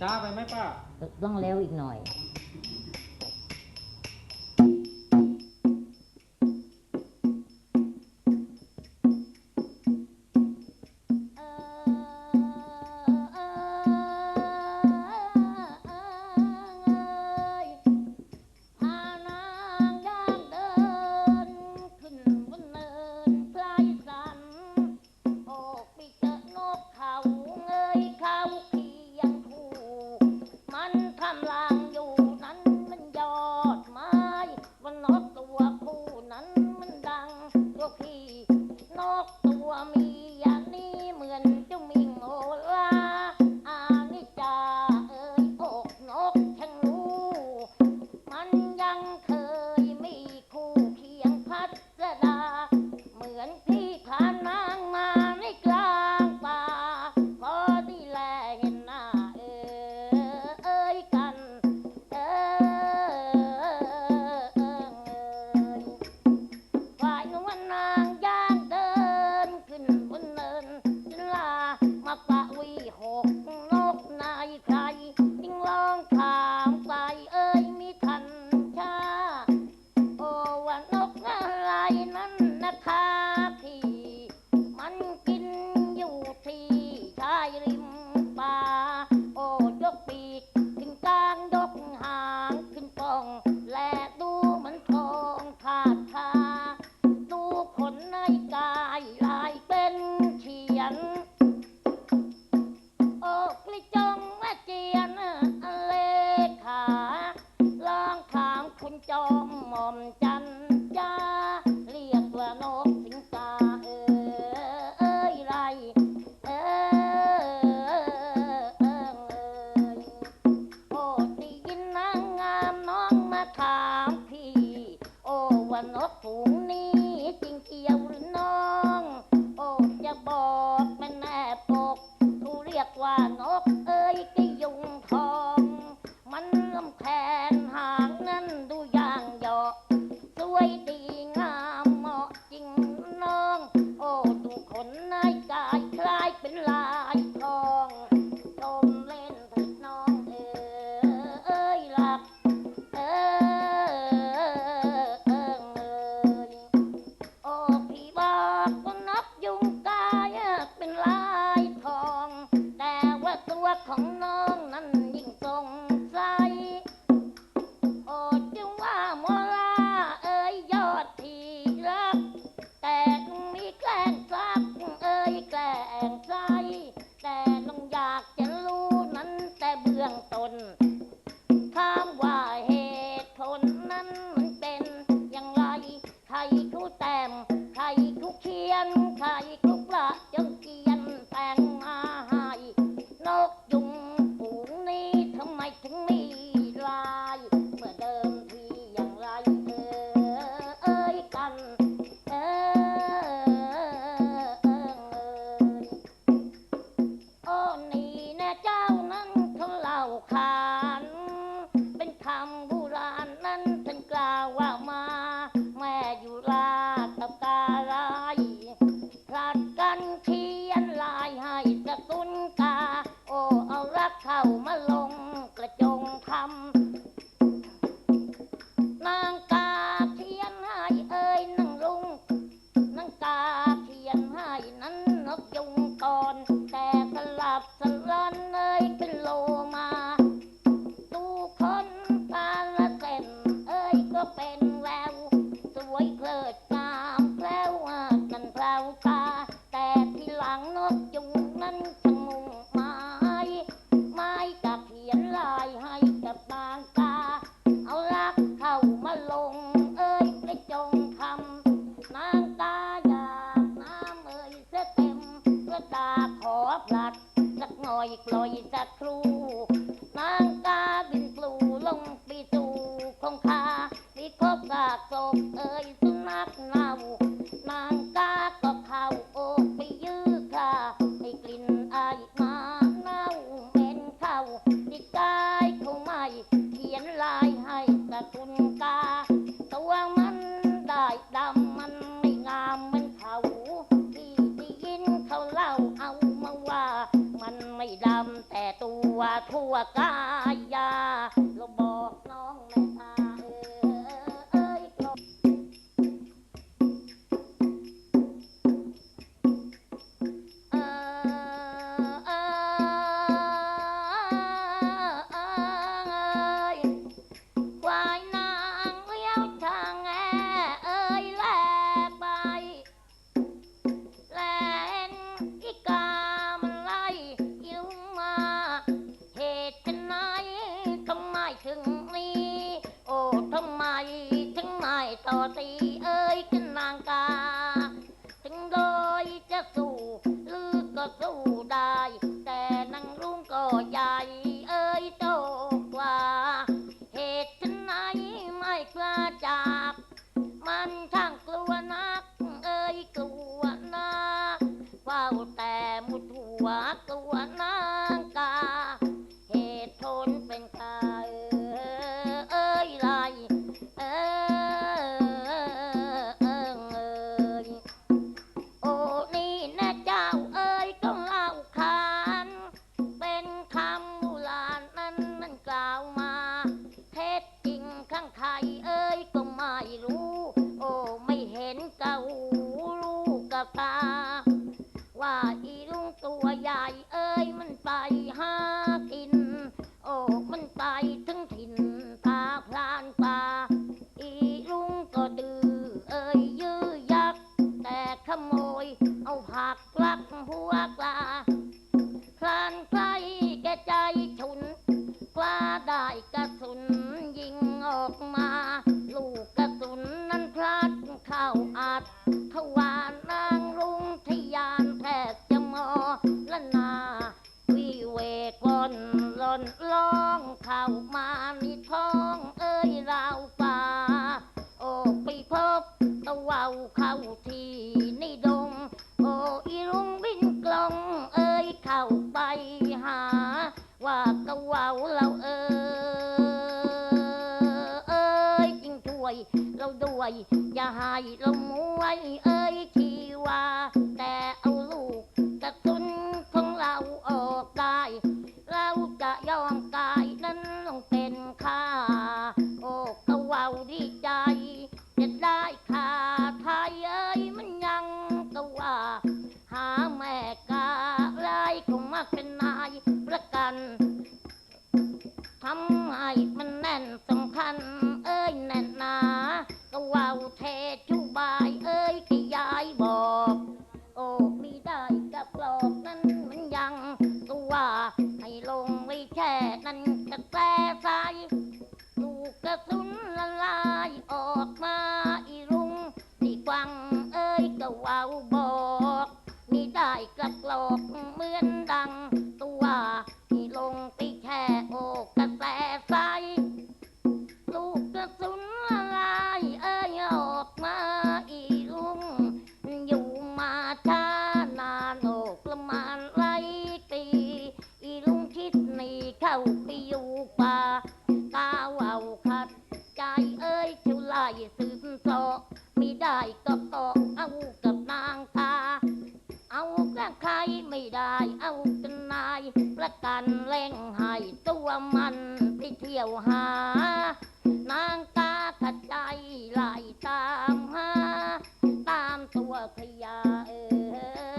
ช้าไปไหมป้า ต้องเร็วอีกหน่อย Ay, ว่านกเอ้ยกรยุงทองันมันเป็นอย่างไร ใครเขาแต่ง ใครเขาเขียน ใคร นางกาบินปลูลงปีตูคงคามีคบสากศพเอ่ยสุนัขเน่า O cai. quá กล้าได้กระาเราเออเอ้ยจริงช่วย เราด้วย อย่าให้เรามวย เอ้ยชีว่าแต่เอาลูก อกออกไม่ได้กับกรอกนั้นมันยังตัวให้ลงไว้แช่นั้นกระแตใสลูกกระสุนละลายออกมาอีรุงที่กวังเอ้ยก็ว่าวบอกไม่ได้กับกรอกเหมือนดังตัวให้ลงไปแช่อกกระแตใส เข้าไปอยู่ป่าก้าวเอาขัดใจเอ้ยเที่ยวไล่สืบเสาะไม่ได้ก็เกาะเอากับนางตาเอาแก้ไขไม่ได้เอากันนายประกันแรงให้ตัวมันไปเที่ยวหานางตาขัดใจไล่ตามหาตามตัวขยาเออ